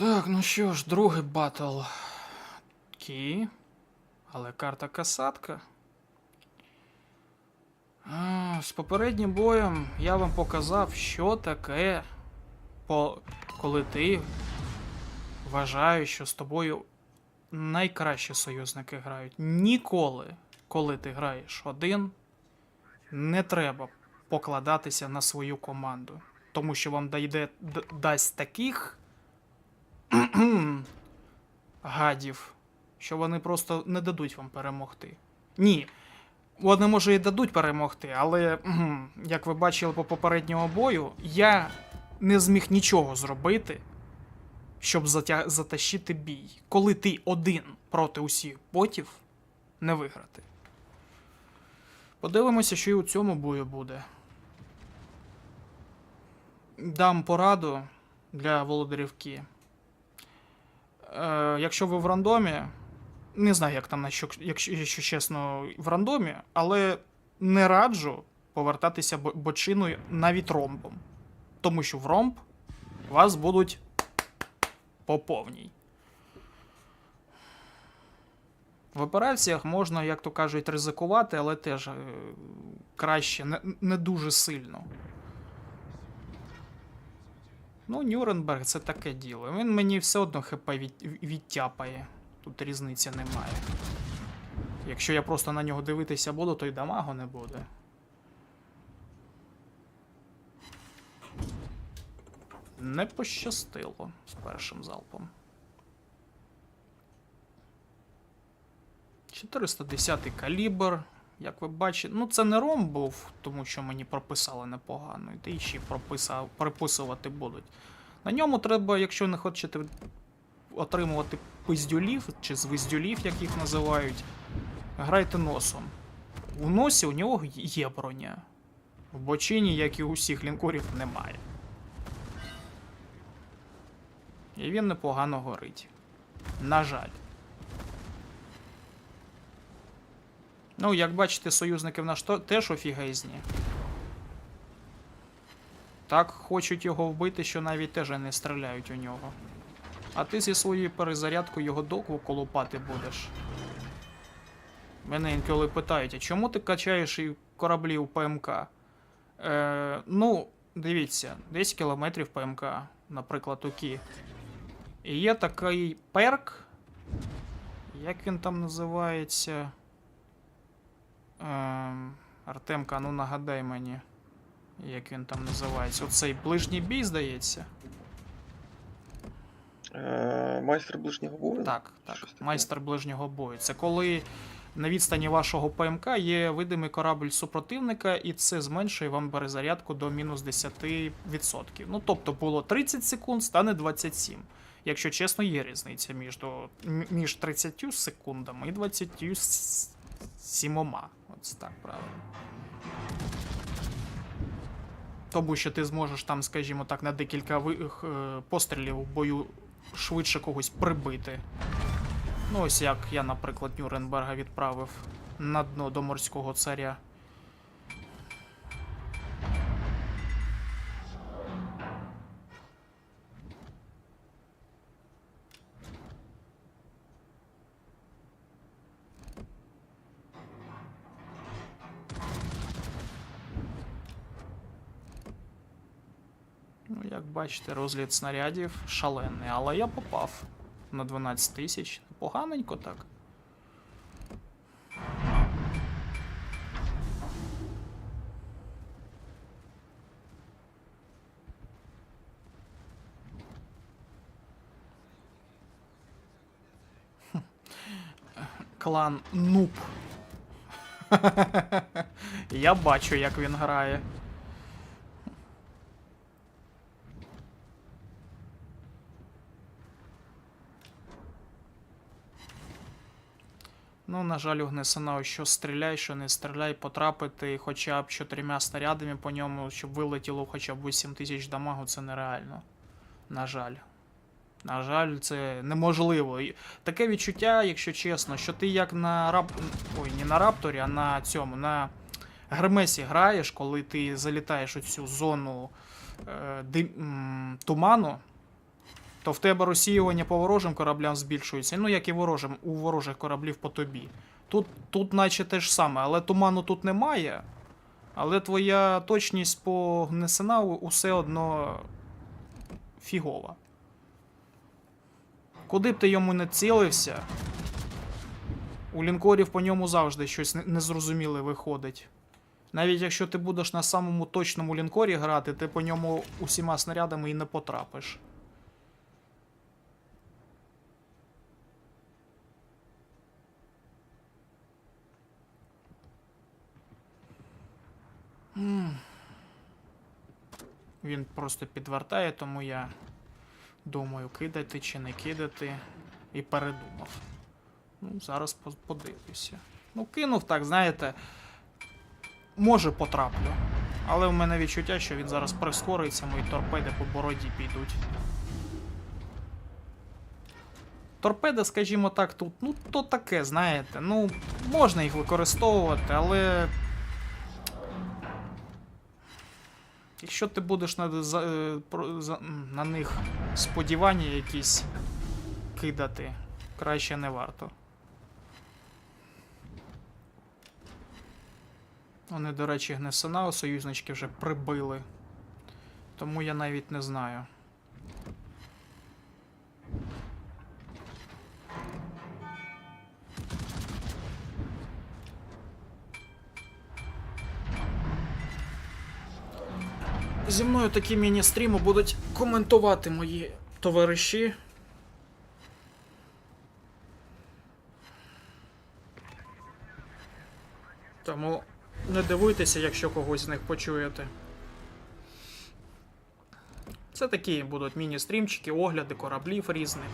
Так, ну що ж, другий батл. Кі. Але карта касатка. З попереднім боєм я вам показав, що таке, коли ти вважаєш, що з тобою найкращі союзники грають. Ніколи, коли ти граєш один, не треба покладатися на свою команду. Тому що вам дайде, дасть таких гадів, що вони просто не дадуть вам перемогти. Ні. Вони, може, і дадуть перемогти, але, як ви бачили по попередньому бою, я не зміг нічого зробити, щоб затя... затащити бій. Коли ти один проти усіх ботів, не виграти. Подивимося, що і у цьому бою буде. Дам пораду для володарівки. Е, якщо ви в рандомі, не знаю, як там, якщо, якщо чесно, в рандомі, але не раджу повертатися бочиною навіть ромбом. Тому що в ромб вас будуть по повній. В операціях можна, як то кажуть, ризикувати, але теж е, краще, не, не дуже сильно. Ну, Нюрнберг це таке діло. Він мені все одно хп від, відтяпає. Тут різниці немає. Якщо я просто на нього дивитися буду, то й дамагу не буде. Не пощастило з першим залпом. 410 калібр. Як ви бачите, ну це не ром був, тому що мені прописали непогано, і ти ще прописав, приписувати будуть. На ньому треба, якщо не хочете отримувати пиздюлів чи звиздюлів, як їх називають, грайте носом. У носі у нього є броня. В бочині, як і у всіх лінкорів, немає. І він непогано горить. На жаль. Ну, як бачите, союзники в нас теж офігезні. Так хочуть його вбити, що навіть теж не стріляють у нього. А ти зі своєю перезарядкою його доку колупати будеш. Мене інколи питають, а чому ти качаєш і кораблі у ПМК? Е, ну, дивіться, 10 кілометрів ПМК, наприклад, у Кі. І є такий перк. Як він там називається? Ем, Артемка, ну нагадай мені, як він там називається. Оцей ближній бій, здається. Е, Майстер ближнього бою? Так, так. Майстер ближнього бою. Це коли на відстані вашого ПМК є видимий корабль супротивника, і це зменшує вам перезарядку до мінус 10%. Ну, тобто було 30 секунд, стане 27. Якщо чесно, є різниця між, між 30 секундами і 27. Ось так правильно. Тому що ти зможеш там, скажімо так, на декілька е, пострілів в бою швидше когось прибити. Ну, ось як я, наприклад, Нюрнберга відправив на дно до морського царя. Як бачите, розліт снарядів шалений, але я попав на 12 тисяч. Поганенько так. Клан Нуб. Я бачу, як він грає. Ну, на жаль, у Гнесана, що стріляй, що не стріляй, потрапити хоча б чотирма снарядами по ньому, щоб вилетіло хоча б 8 тисяч дамагу, це нереально. На жаль. На жаль, це неможливо. Таке відчуття, якщо чесно, що ти як на рап... Ой, не на рапторі, а на цьому, на Гермесі граєш, коли ти залітаєш у цю зону е, дим... туману, то в тебе розсіювання по ворожим кораблям збільшується, ну як і ворожим, у ворожих кораблів по тобі. Тут, тут наче те ж саме, але туману тут немає. Але твоя точність по ГНСНА усе одно фігова. Куди б ти йому не цілився, у лінкорів по ньому завжди щось незрозуміле виходить. Навіть якщо ти будеш на самому точному лінкорі грати, ти по ньому усіма снарядами і не потрапиш. Він просто підвертає, тому я думаю, кидати чи не кидати. І передумав. Ну, зараз по- подивлюся. Ну, кинув так, знаєте. Може потраплю. Але в мене відчуття, що він зараз прискориться, мої торпеди по бороді підуть. Торпеди, скажімо так, тут, ну, то таке, знаєте. Ну, можна їх використовувати, але. Якщо ти будеш на, за, е, за, на них сподівання якісь кидати, краще не варто. Вони, до речі, Гнесенау союзнички вже прибили. Тому я навіть не знаю. Зі мною такі міні-стріми будуть коментувати мої товариші. Тому не дивуйтеся, якщо когось з них почуєте. Це такі будуть міні-стрімчики, огляди кораблів різних.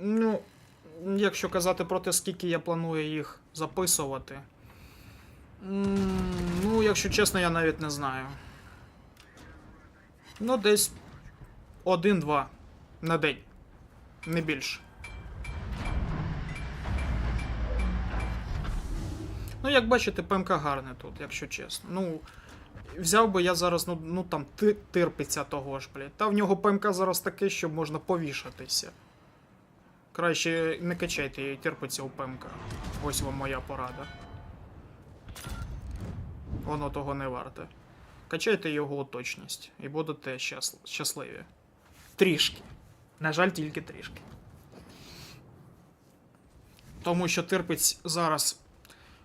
Ну, якщо казати про те, скільки я планую їх записувати. Ну, якщо чесно, я навіть не знаю. Ну, десь один-два на день. Не більше. Ну, як бачите, ПМК гарне тут, якщо чесно. Ну, взяв би я зараз, ну, ну там, ти, тирпиця того ж, блядь. Та в нього ПМК зараз таке, що можна повішатися. Краще не качайте її терпиться у ПМК. Ось вам моя порада. Воно того не варте. Качайте його у точність і будете щасливі. Трішки. На жаль, тільки трішки. Тому що терпець зараз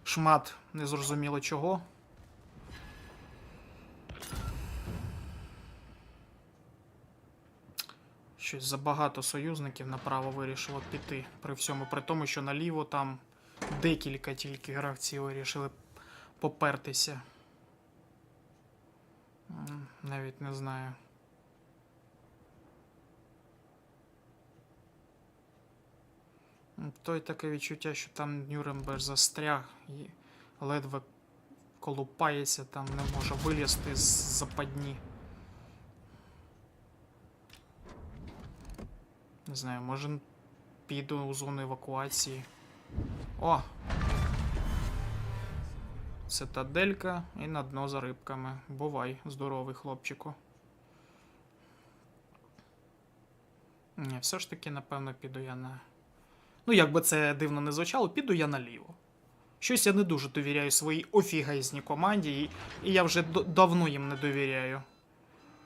шмат незрозуміло чого. Щось забагато союзників направо вирішило піти. При всьому, при тому, що наліво там декілька тільки гравців вирішили попертися. Навіть не знаю. Той таке відчуття, що там Нюрнберг застряг і ледве колупається, там не може вилізти з западні. Не знаю, може піду у зону евакуації. О! Цитаделька і на дно за рибками. Бувай, здоровий хлопчику. Ні, все ж таки, напевно, піду я на. Ну, як би це дивно не звучало, піду я наліво. Щось я не дуже довіряю своїй офігайзній команді, і, я вже давно їм не довіряю.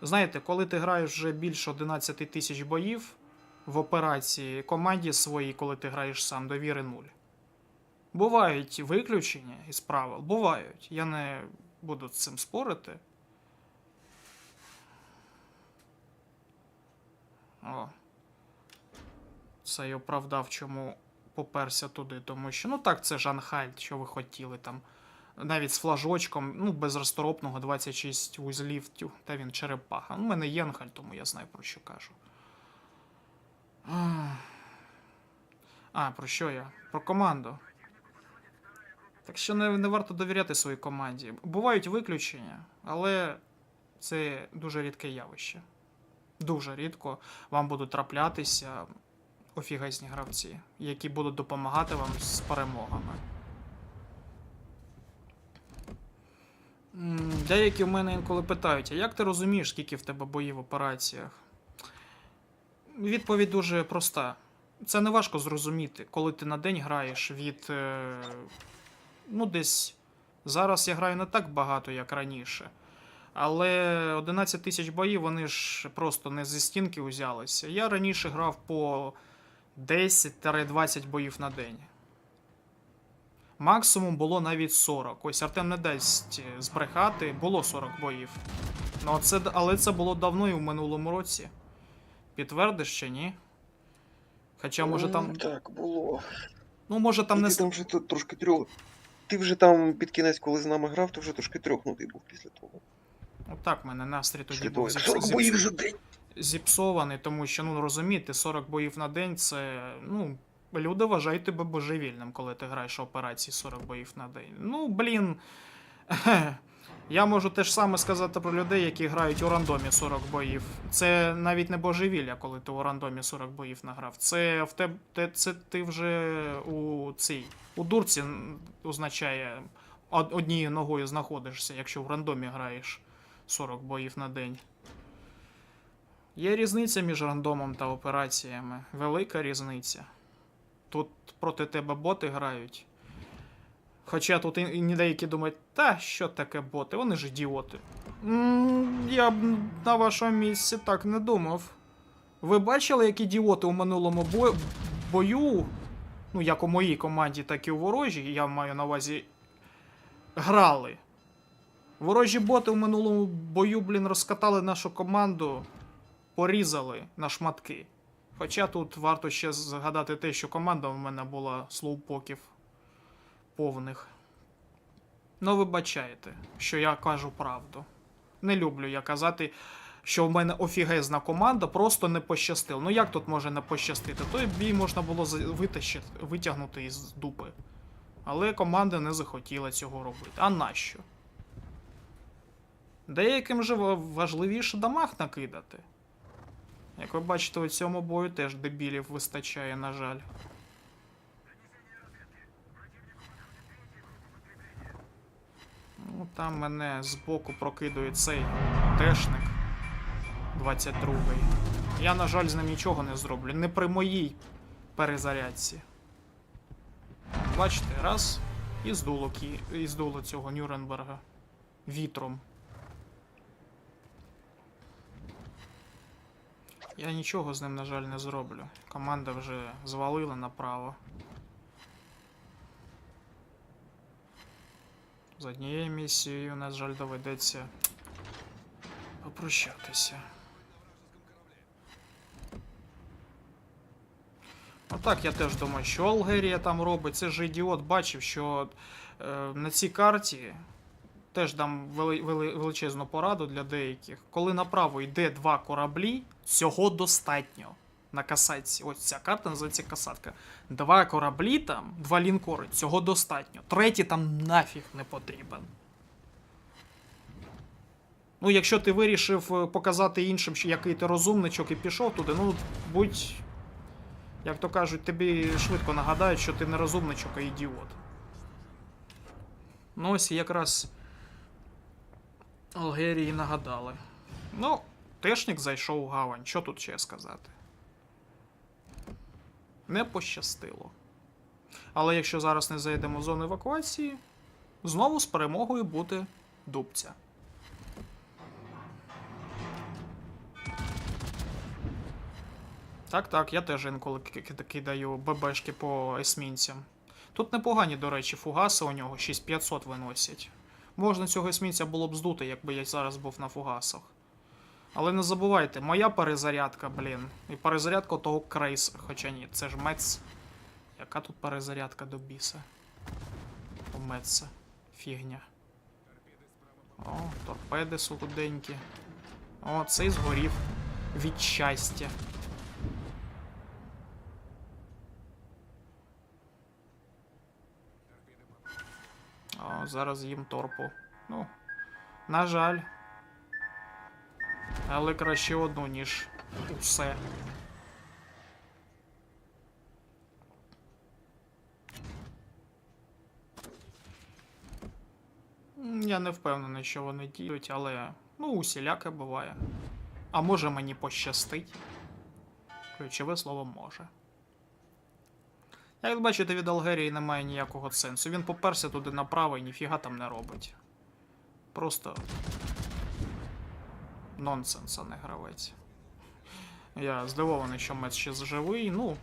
Знаєте, коли ти граєш вже більше 11 тисяч боїв в операції команді своїй, коли ти граєш сам, довіри нуль. Бувають виключення із правил, бувають. Я не буду з цим спорити. О. Це й оправдав, чому поперся туди, тому що, ну так, це Жанхальд, що ви хотіли там. Навіть з флажочком, ну, без розторопного 26 вузлів, тю, та він черепаха. Ну, У мене Єнхаль, тому я знаю про що кажу. А, про що я? Про команду. Так що не, не варто довіряти своїй команді. Бувають виключення, але це дуже рідке явище. Дуже рідко вам будуть траплятися офігезні гравці, які будуть допомагати вам з перемогами. Деякі в мене інколи питають, а як ти розумієш, скільки в тебе боїв в операціях? Відповідь дуже проста. Це не важко зрозуміти, коли ти на день граєш від. Ну, десь. Зараз я граю не так багато, як раніше. Але 11 тисяч боїв, вони ж просто не зі стінки узялися. Я раніше грав по 10-20 боїв на день. Максимум було навіть 40. Ось Артем не дасть збрехати, було 40 боїв. Ну, це, але це було давно і в минулому році. Підтвердиш чи ні? Хоча, може, там. Так, було. Ну, може, там І не. там вже тут трошки трьох. Ти вже там під кінець, коли з нами грав, то вже трошки трьохнутий був після того. Отак в мене настрій тоді був зіпс- 40 боїв за день. зіпсований, тому що, ну розумієте, 40 боїв на день це. Ну, люди вважають тебе божевільним, коли ти граєш операції 40 боїв на день. Ну, блін. Я можу те ж саме сказати про людей, які грають у рандомі 40 боїв. Це навіть не божевілля, коли ти у рандомі 40 боїв награв. Це в те- це ти вже у цій у дурці означає однією ногою знаходишся, якщо в рандомі граєш 40 боїв на день. Є різниця між рандомом та операціями. Велика різниця. Тут проти тебе боти грають. Хоча тут і, і деякі думають, та що таке боти, вони ж ідіоти. М, Я б на вашому місці так не думав. Ви бачили, як ідіоти у минулому бо- бою, ну як у моїй команді, так і у ворожій, я маю на увазі, грали. Ворожі боти у минулому бою, блін, розкатали нашу команду, порізали на шматки. Хоча тут варто ще згадати те, що команда в мене була слоупоків повних. Ну, вибачайте, що я кажу правду. Не люблю я казати, що в мене офігезна команда, просто не пощастило. Ну як тут може не пощастити? Той бій можна було витащити, витягнути із дупи. Але команда не захотіла цього робити. А нащо? Деяким же важливіше дамаг накидати. Як ви бачите, у цьому бою теж дебілів вистачає, на жаль. Ну, там мене збоку прокидує цей тешник 22-й. Я, на жаль, з ним нічого не зроблю. Не при моїй перезарядці. Бачите, раз, і здуло, кі... і здуло цього Нюрнберга вітром. Я нічого з ним, на жаль, не зроблю. Команда вже звалила направо. З однією місією, на жаль, доведеться попрощатися. Ну так, я теж думаю, що Алгерія там робить. Це ж ідіот бачив, що е, на цій карті теж дам вели, вели, величезну пораду для деяких. Коли направо йде два кораблі, цього достатньо. На касатці. Ось ця карта називається касатка. Два кораблі там, два лінкори, цього достатньо. Третій там нафіг не потрібен. Ну, якщо ти вирішив е, показати іншим, який ти розумничок і пішов туди, ну будь. Як то кажуть, тобі швидко нагадають, що ти не розумничок, а ідіот. Ну, ось якраз Алгерії нагадали. Ну, Тешнік зайшов у гавань. Що тут ще сказати? Не пощастило. Але якщо зараз не зайдемо в зону евакуації, знову з перемогою буде дубця. Так, так, я теж інколи ки- ки- кидаю ББшки по есмінцям. Тут непогані, до речі, фугаси у нього 6500 виносять. Можна цього есмінця було б здути, якби я зараз був на фугасах. Але не забувайте, моя перезарядка, блін. І перезарядка того крейс. Хоча ні, це ж Мец. Яка тут перезарядка до біса? У Меца. Фігня. О, торпеди солоденькі. О, цей згорів. Від щастя. О, зараз їм торпу. Ну, на жаль. Але краще одну, ніж усе. Я не впевнений, що вони діють, але ну, усіляке буває. А може мені пощастить. Ключове слово може. Як бачите, від Алгерії немає ніякого сенсу. Він поперся туди направо і ніфіга там не робить. Просто. Нонсенс, а не гравець. Я здивований, що меч ще живий, ну.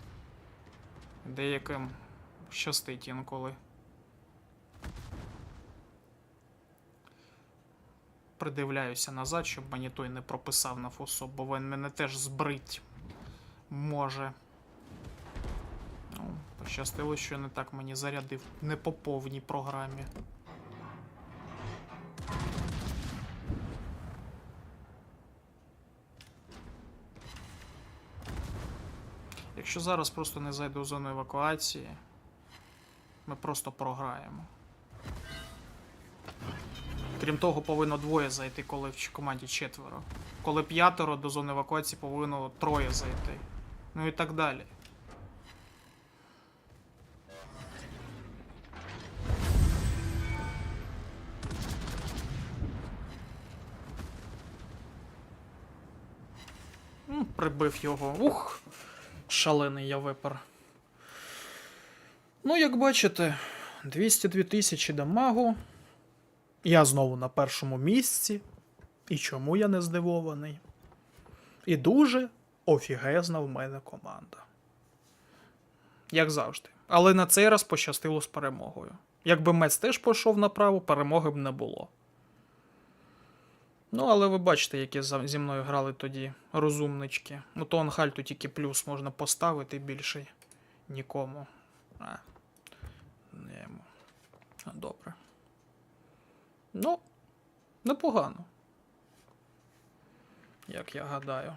Деяким щастить інколи. Придивляюся назад, щоб мені той не прописав на фосо, бо він мене теж збрить може. Ну, пощастило, що не так мені зарядив. Не по повній програмі. Якщо зараз просто не зайду в зону евакуації, ми просто програємо. Крім того, повинно двоє зайти, коли в команді четверо. Коли п'ятеро до зони евакуації повинно троє зайти. Ну і так далі. Прибив його. Ух! Шалений я випар. Ну, як бачите, 202 тисячі дамагу. Я знову на першому місці. І чому я не здивований? І дуже офігезна в мене команда. Як завжди. Але на цей раз пощастило з перемогою. Якби Мец теж пішов направо, перемоги б не було. Ну, але ви бачите, які зі мною грали тоді розумнички. Ну, то Анхальту тільки плюс можна поставити більше нікому. А, не йому. Добре. Ну, непогано. Як я гадаю.